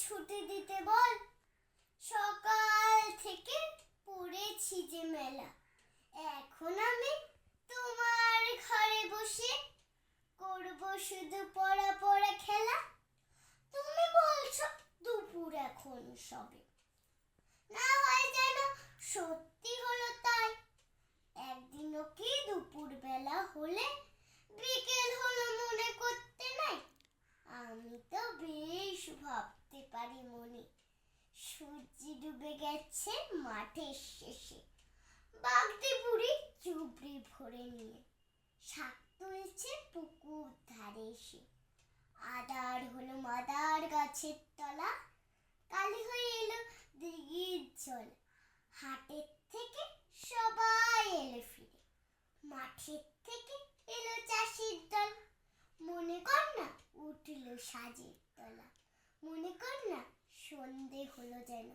ছুটি দিতে বল। সকাল থেকে পড়েছি যে মেলা। এখন আমি তোমার ঘরে বসে করব শুধু পড়া পড়া খেলা। তুমি বলছো দুপুর এখন সবে না হয় যেন সত্যি হলো তাই একদিনও কি দুপুর বেলা হলে বিকেল হলো মনে করতে নাই আমি তো বেশ ভাবতে পারি মনে সূর্য ডুবে গেছে মাঠের শেষে। বাগদি বুড়ি চুবড়ি ভরে নিয়ে শাক তুলছে পুকুর ধারে এসে। আদার হলো মাদার গাছের তলা, কালি হয়ে এলো দিঘির জল। হাটের থেকে সবাই এলো ফিরে। মাঠের থেকে এলো চাষির দল। মনে কর না উঠল সাজের তলা। সন্ধে হলো যেন